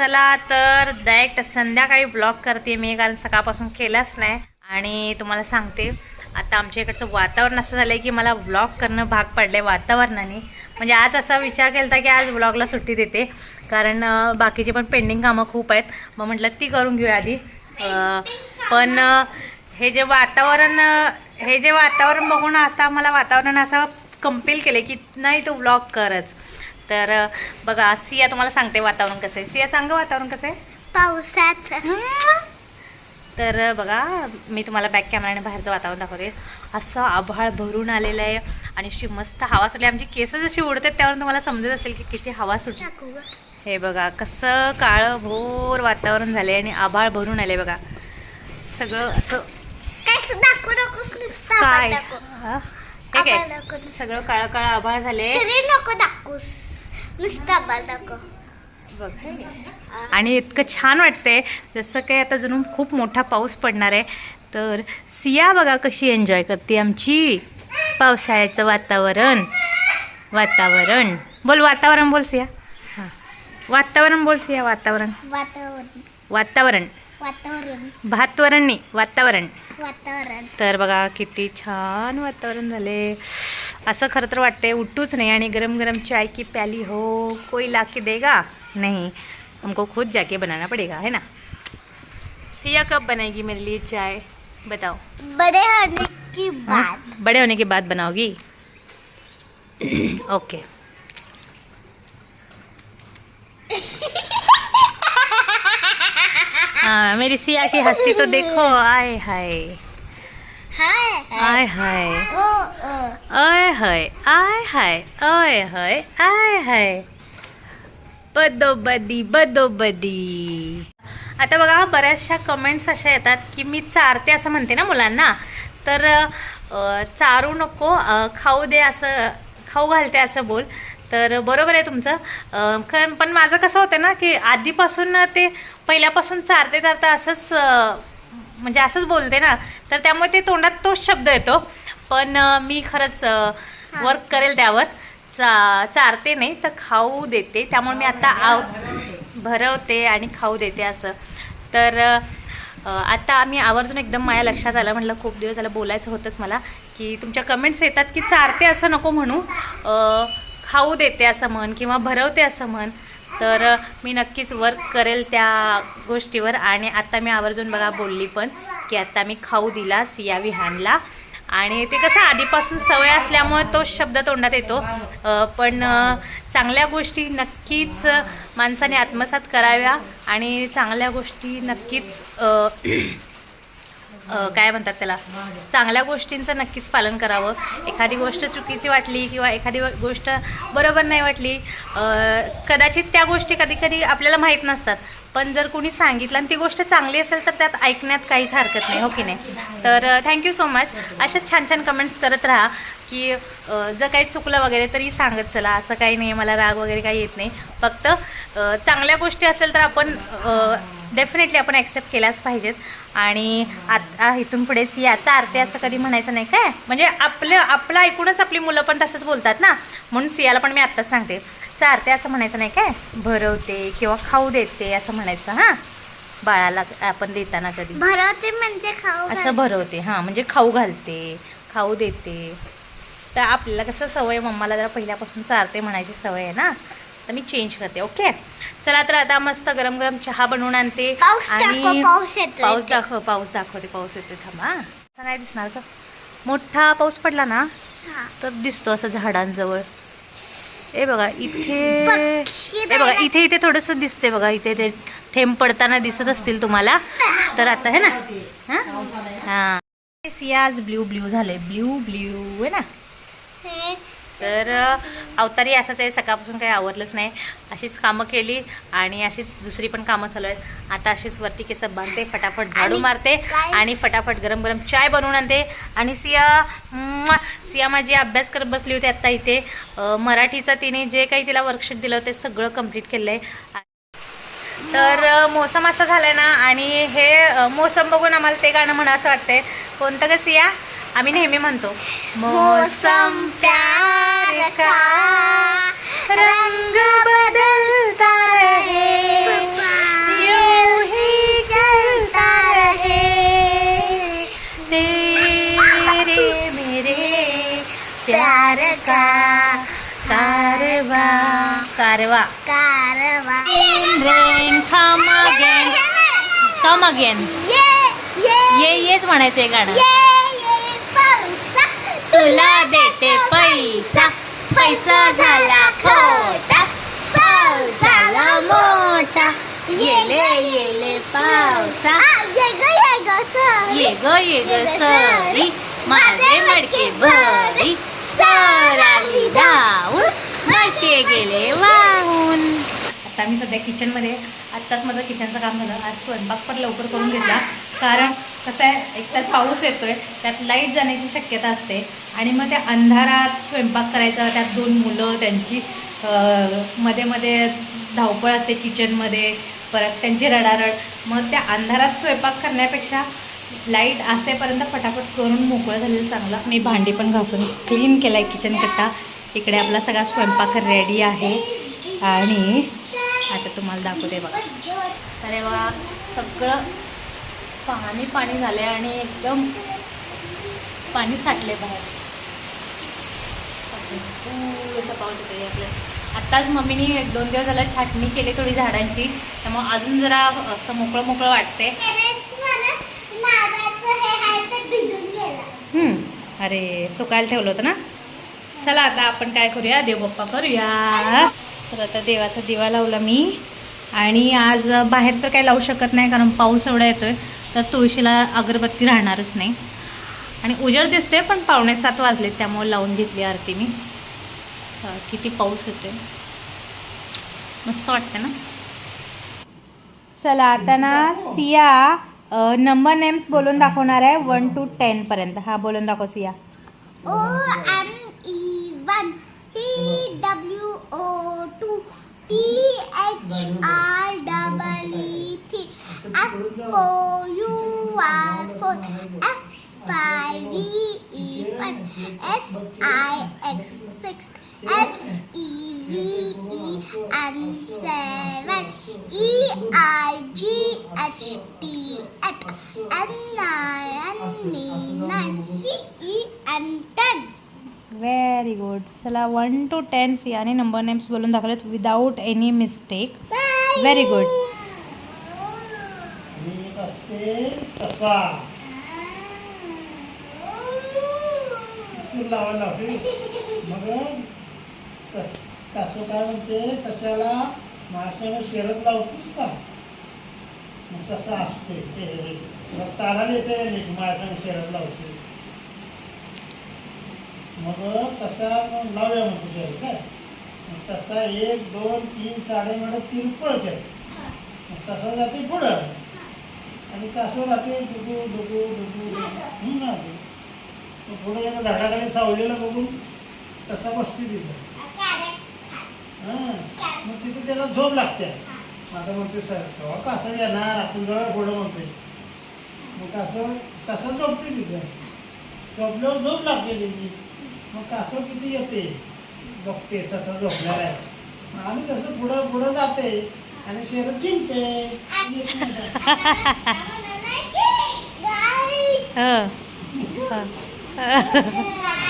चला तर डायरेक्ट संध्याकाळी ब्लॉग करते मी कारण सकाळपासून केलाच नाही. आणि तुम्हाला सांगते आता आमच्या इकडचं वातावरण असं झालं आहे की मला व्लॉग करणं भाग पडलं आहे वातावरणाने. म्हणजे आज असा विचार केला होता की आज ब्लॉगला सुट्टी देते कारण बाकीचे पण पेंडिंग कामं खूप आहेत. मग म्हटलं ती करून घेऊया आधी. पण हे जे वातावरण हे जे वातावरण बघून आता मला वातावरण असं कंपेल केलं की नाही तू व्लॉग करच. तर बघा सिया तुम्हाला सांगते वातावरण कसं आहे. सिया सांग वातावरण कसं आहे. पावसाचं. तर बघा मी तुम्हाला बॅक कॅमेराने बाहेरचं वातावरण दाखवते. असं आभाळ भरून आलेलं आहे आणि अशी मस्त हवा सुटली. आमची केस जशी उडतात त्यावर तुम्हाला समजत असेल की किती हवा सुटली. हे बघा कसं काळं भोर वातावरण झालंय आणि आभाळ भरून आले बघा. सगळं असं काय. सगळं काळं काळं आभाळ झाले नको दाखवूस. नुसतं बघ. आणि इतकं छान वाटतंय. जसं काही आता जणू खूप मोठा पाऊस पडणार आहे तर सिया बघा कशी एन्जॉय करते आमची. पावसाळ्याचं वातावरण. वातावरण. बोल वातावरण बोल सिया. हां. वातावरण बोल सिया वातावरण. वातावरण. वातावरण. वातावरण. भातवरण नाही वातावरण. वातावरण. तर बघा किती छान वातावरण झाले असं खरं तर वाटतंय उठूच नहीं. आणि गरम गरम चाय की प्याली हो कोई ला के देगा? नहीं. हमको खुद जाके बनाना पड़ेगा है ना? सिया कब बनाएगी मेरे लिए चाय? बताओ। बड़े होने की हाँ? बात। बड़े होने के बाद बनाओगी? ओके। हाँ मेरी सिया की हँसी तो देखो आय हाय। हाय हाय. आय हाय. आय हाय. आय हाय. आय हाय. बदोबदी बदोबदी. आता बघा बऱ्याचशा कमेंट्स अशा येतात की मी चारते असं म्हणते ना मुलांना. तर चारू नको खाऊ दे असं खाऊ घालते असं बोल. तर बरोबर आहे तुमचं. पण माझं कसं होतं ना की आधीपासून ते पहिल्यापासून चारते चारता असंच म्हणजे असंच बोलते ना. तर त्यामुळे ते तोंडात तोच शब्द येतो. पण मी खरंच वर्क करेल त्यावर. चा चारते नाही तर खाऊ देते. त्यामुळे मी आता आव भरवते आणि खाऊ देते असं. तर आता आम्ही आवर्जून एकदम माझ्या लक्षात आलं. म्हटलं खूप दिवस झालं बोलायचं होतंच मला. की तुमच्या कमेंट्स येतात की चारते असं नको म्हणू. खाऊ देते असं म्हण किंवा भरवते असं म्हण. तर मी नक्कीच वर्क करेल त्या गोष्टीवर आणि आता मी आवर्जून बघा बोलली पण की आता मी खाऊ दिला सिया विहानला. आणि ते कसं आधीपासून सवय असल्यामुळे तो शब्द तोंडात येतो. पण चांगल्या गोष्टी नक्कीच माणसाने आत्मसात कराव्या आणि चांगल्या गोष्टी नक्कीच काय म्हणतात त्याला? चांगल्या गोष्टींचं नक्कीच पालन करावं. एखादी गोष्ट चुकीची वाटली किंवा एखादी गोष्ट बरोबर नाही वाटली कदाचित त्या गोष्टी कधी कधी आपल्याला माहीत नसतात. पण जर कोणी सांगितलं आणि ती गोष्ट चांगली असेल तर त्यात ऐकण्यात काहीच हरकत नाही हो की नाही? तर थँक्यू सो मच अशाच छान छान कमेंट्स करत राहा की जर काही चुकलं वगैरे तरी सांगत चला. असं काही नाही मला राग वगैरे काही येत नाही. फक्त चांगल्या गोष्टी असेल तर आपण डेफिनेटली आपण ॲक्सेप्ट केल्याच पाहिजेत. आणि आता इथून पुढे सियाचा अर्थ असं कधी म्हणायचं नाही काय? म्हणजे आपलं आपलं ऐकूनच आपली मुलं पण तसंच बोलतात ना? म्हणून सियाला पण मी आत्ताच सांगते. चारते असं म्हणायचं नाही काय? भरवते किंवा खाऊ देते असं म्हणायचं हां? बाळाला आपण देताना कधी. भरवते म्हणजे खाऊ असं भरवते हां म्हणजे खाऊ घालते खाऊ देते. तर आपल्याला कसं सवय मम्माला जरा पहिल्यापासून चारते म्हणायची सवय आहे ना? तर मी चेंज करते ओके चला तर आता मस्त गरम गरम चहा बनवून आणते. दाखव, पाऊस. दाखव पाऊस दाखवते पाऊस येते थांबा. असं नाही दिसणार का मोठा पाऊस पडला ना. तर दिसतो असं झाडांजवळ. ए बघा इथे ए बघा इथे इथे थोडंसं दिसते बघा इथे ते थेंब पडताना दिसत असतील तुम्हाला. तर आता है ना? हां? हां. आज ब्ल्यू ब्ल्यू झालंय. ब्ल्यू ब्ल्यू आहे ना? तर अवतारी असंच आहे सकाळपासून काही आवरलंच नाही. अशीच कामं केली आणि अशीच दुसरी पण कामं चालू आहेत. आता अशीच वरती केस बांधते फटाफट झाडू मारते आणि फटाफट गरम गरम चाय बनवून आणते. आणि सिया! सिया माझी अभ्यास करत बसली होती आत्ता इथे. मराठीचं तिने जे काही तिला वर्कशीट दिलं ते सगळं कंप्लीट केलं आहे तर मोसम असा झालाय ना आणि हे मोसम बघून आम्हाला ते गाणं म्हणा असं वाटतंय. कोणतं का सिया? आम्ही नेहमी म्हणतो मौसम प्यार. का? रंग बदलता रहे। ये ही चलता रहे। तेरे मेरे प्यार का कारवा। कारवा। कारवा। Rain thumb again thumb again ये येच म्हणायचं आहे गाणं तुला देते पैसा. पैसा झाला खोटा पाऊस झाला मोठा. येले येले पावसा. ग ये ग ये ग सरी माझे मडके भरी सर आली धावून मडके गेले वाहून. आता मी सध्या किचनमध्ये आत्ताच माझं किचनचं काम झालं. आज स्वयंपाक पण लवकर करून घेतला. कारण कसं आहे एकतर पाऊस येतो आहे त्यात लाइट जाण्याची शक्यता असते. आणि मग त्या अंधारात स्वयंपाक करायचा त्यात दोन मुलं त्यांची मध्ये मध्ये धावपळ असते किचनमध्ये परत त्यांची रडारड. मग त्या अंधारात स्वयंपाक करण्यापेक्षा लाइट असेपर्यंत फटाफट करून मोकळं झालेलं चांगलं मी भांडी पण घासून क्लीन केला आहे किचन कट्टा. इकडे आपला सगळा स्वयंपाक रेडी आहे. आणि आता तुम्हाला दाखवते बघा. तर हे बघा सगळं पाणी पाणी झालं आहे आणि एकदम पाणी साठले बाहेर. असं पाऊस आपल्या आत्ताच मम्मीनी एक दोन दिवस झाला छाटणी केली थोडी झाडांची. त्यामुळे अजून जरा असं मोकळं मोकळं वाटते अरे सुकायला ठेवलं होतं ना? चला आता आपण काय करूया? देवबाप्पा करूया. तर आता देवाचा दिवा लावला मी. आणि आज बाहेर तर काय लावू शकत नाही कारण पाऊस एवढा येतोय. तर तुळशीला अगरबत्ती राहणारच नाही. आणि उजेड दिसतोय पण पावणे सात वाजले त्यामुळे लावून घेतली आरती मी. किती पाऊस येतोय. मस्त वाटतं ना? चला आता ना सिया नंबर नेम्स बोलून दाखवणार आहे. वन टू टेन पर्यंत. हा बोलून दाखव Siya. R double E T. F O U R four. F five E E five S I X six S E V E N seven. E I G H T I N very good चला one two ten सियाने number names बोलून दाखवलेत without any mistake very good आणि काय म्हणते? सशाला शेरत लावतीस का? मग ससा असते. ते चालायला येते माशाला शेरत लावतीस. मग ससा नव्या लावूया म्हणतो काय मग ससा एक दोन तीन साडे म्हणत तीन पळते ससा जाते पुढं. आणि कासव राहते डुगू डुगू डुगू डुगू. म्हणून राहते मग एका झाडाखाली सावलेलं बघून ससा बसते तिथं. हां. मग तिथे त्याला झोप लागते. आता म्हणते सर तेव्हा कासव येणार. आपण जवळ पुढं म्हणते मग कासव ससा झोपते तिथं. झोपल्यावर झोप लागते त्याची. मग कासव किती येते? बघते ससा झोपलेला आहे आणि तसं पुढं पुढं जाते. आणि शेरत जिंकते एक